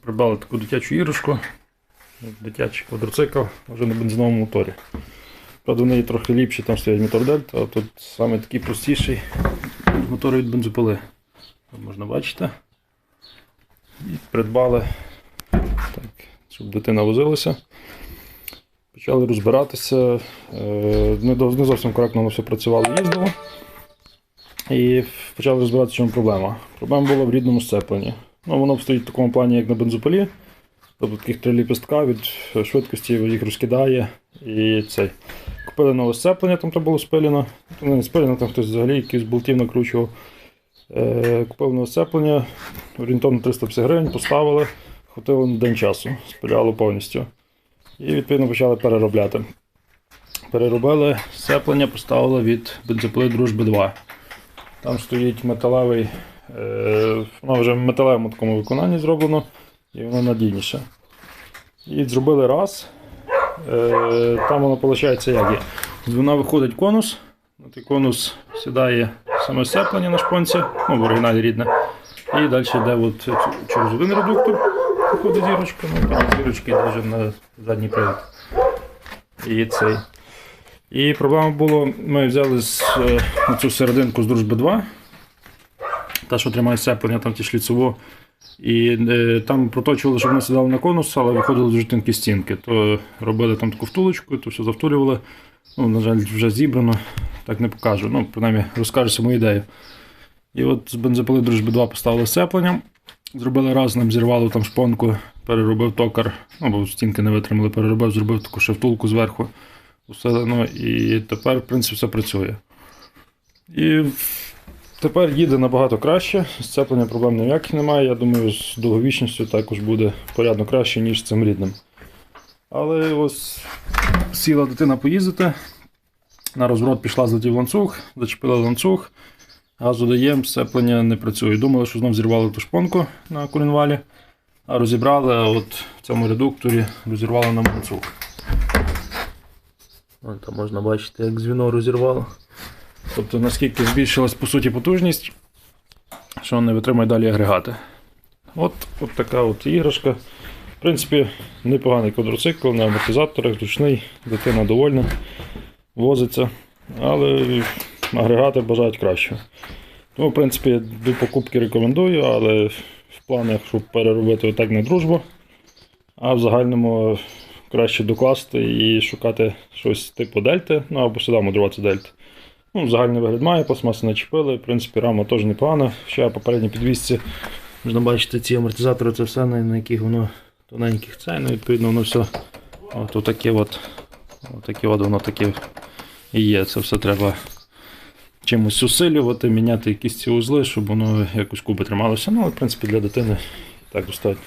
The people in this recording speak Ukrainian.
Придбали таку дитячу іграшку, дитячий квадроцикл вже на бензиновому моторі. Правда, в неї трохи ліпші, там стоять мотор Дельта, а тут саме такий простіший мотор від бензопили. Тут можна бачити. І придбали, так, щоб дитина возилася. Почали розбиратися. Е, не зовсім коректно воно все працювало, їздило. І почали розбиратися, в чому проблема. Проблема була в рідному сцепленні. Ну, воно стоїть в такому плані, як на бензопилі. Тобто таких три ліпістка від швидкості їх розкидає. І цей. Купили нове сцеплення, там то було спилено. Ну, не спилено, там хтось взагалі якийсь болтів накручував. Е, купив нове сцеплення, орієнтовно 350 гривень, поставили, хватило на день часу, спиляло повністю. І відповідно почали переробляти. Переробили сцеплення, поставили від бензопили Дружби 2. Там стоїть металевий, е, воно вже в металевому такому виконанні зроблено, і воно надійніше. І зробили раз. Е, там воно виходить як є. З виходить конус. На той конус сідає саме сцеплення на шпонці, ну в оригіналі рідне. І далі йде от через один редуктор, виходить зірочка, ну там зірочки вже на задній привід. І цей. І проблема була, ми взяли з, е, цю серединку з дружби 2, та, що тримає сцеплення, там ті шліцево. І е, там проточували, щоб вони сідали на конус, але виходили дуже тонкі стінки. То робили там таку втулочку, то все завтулювали. Ну, на жаль, вже зібрано, так не покажу. Ну, принаймні, розкажу саму ідею. І от з бензопили дружби 2 поставили сцеплення. Зробили раз, ним зірвало там шпонку, переробив токар, ну, бо стінки не витримали, переробив, зробив таку ще зверху. Усилено, і тепер, в принципі, все працює. І тепер їде набагато краще. Сцеплення проблем ніяких немає. Я думаю, з довговічністю також буде порядно краще, ніж цим рідним. Але ось сіла дитина поїздити. На розворот пішла злетів ланцюг, зачепила ланцюг, газу даємо, сцеплення не працює. Думали, що знов зірвали ту шпонку на колінвалі, а розібрали, от в цьому редукторі розірвали нам ланцюг. Вон там можна бачити, як звіно розірвало. Тобто наскільки збільшилась по суті потужність, що не витримає далі агрегати. От, от така от іграшка. В принципі, непоганий квадроцикл на амортизаторах, зручний, дитина довольна, возиться, але агрегати бажають кращого. Тому, в принципі, до покупки рекомендую, але в планах, щоб переробити отак на дружбу, а в загальному краще докласти і шукати щось типу дельти, ну або сюди мудруватися дельти. Ну, загальний вигляд має, пластмаси начепили, в принципі, рама теж непогана. Ще попередній підвісці можна бачити ці амортизатори, це все, на, яких воно тоненьких це, ну, відповідно, воно все от, отаке от, отаке от воно таке і є. Це все треба чимось усилювати, міняти якісь ці узли, щоб воно якось купи трималося. Ну, в принципі, для дитини так достатньо.